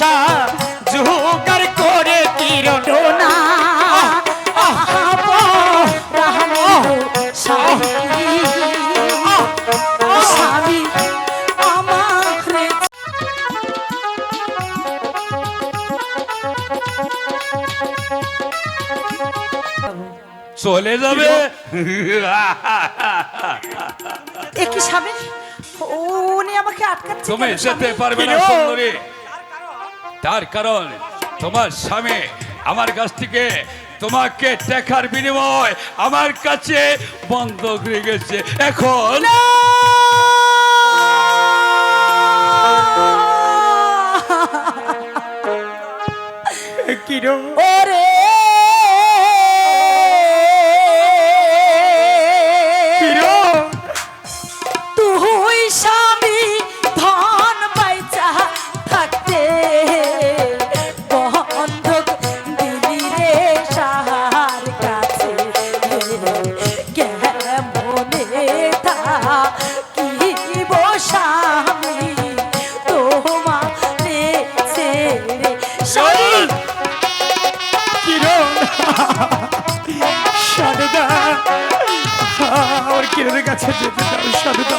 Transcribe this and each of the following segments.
আশা জুগার করে কিরণ না। চলে যাবে। একই স্বামী? উনি আমাকে আটকাচ্ছে তুমি যেতে পারবে না সুন্দরী। তার কারণ তোমার স্বামী আমার কাছ থেকে তোমাকে দেখার বিনিময় আমার কাছে বন্ধ হয়ে গেছে। এখন কিরম সারদা আমার কিরণের কাছে যেতে দাও সারদা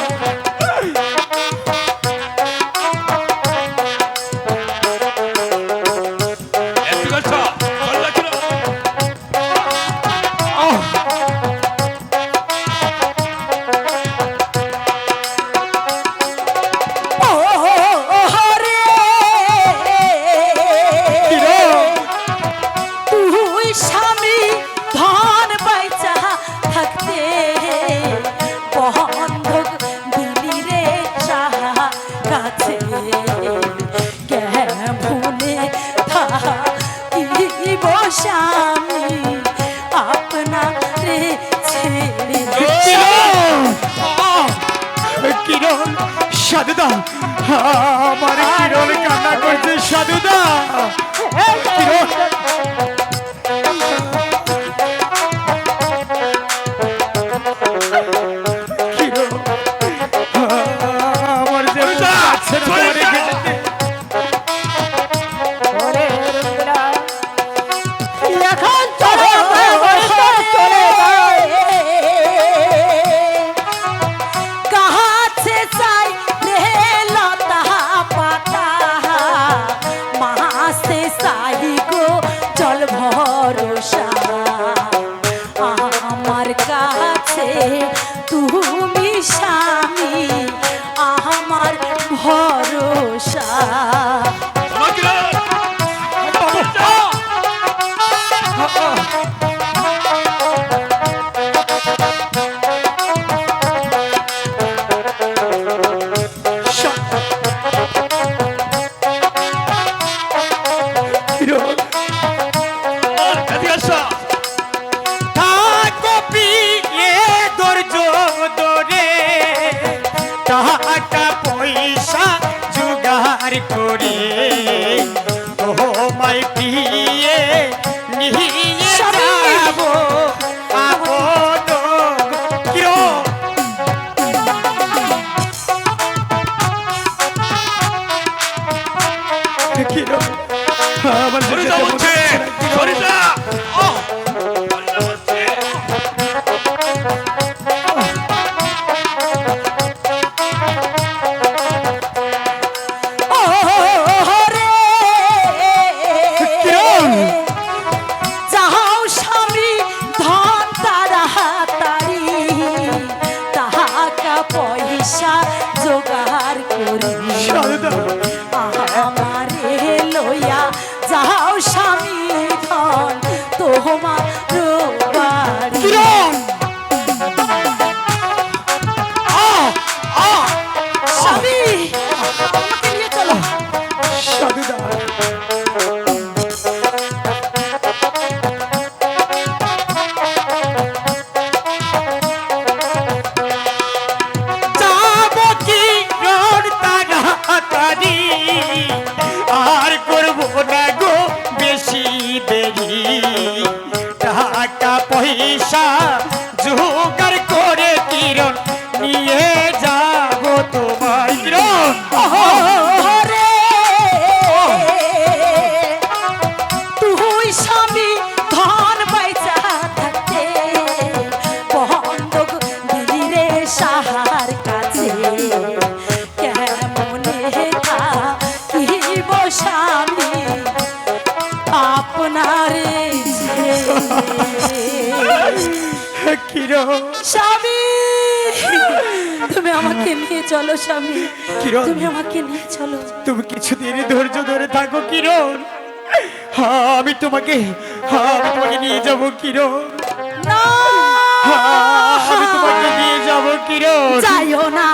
Ah! সাধুদা। আমার কিরণ কান্না করছে সাধুদা। আমার যে Hold on. পয়সা জুগার করে কিরণ, নিয়ে যাব তোমার স্বামী, ধন পয়সা থাকতে বন্ধক দিলি সাহার কাছে। কেমনে থাকিব স্বামী, আপনারে স্বামী! তুমি আমাকে নিয়ে চলো স্বামী। কিরণ। তুমি আমাকে নিয়ে চলো। তুমি কিছুদিন ধৈর্য ধরে থাকো কিরণ। হ্যাঁ আমি তোমাকে হ্যাঁ আমি নিয়ে যাব কিরণ। না! নিয়ে যাব কিরণ। যাইও না।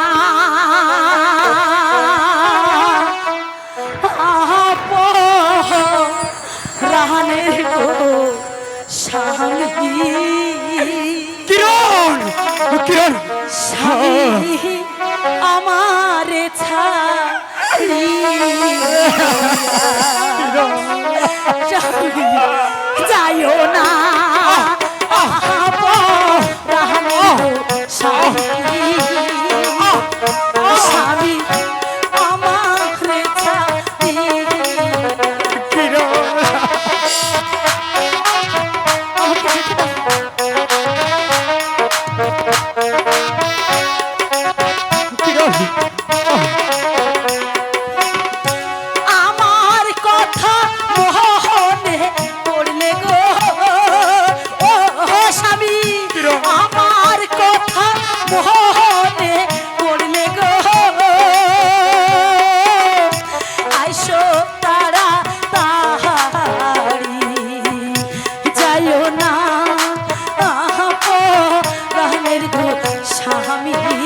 ছাড়ি যাইও না স্বামী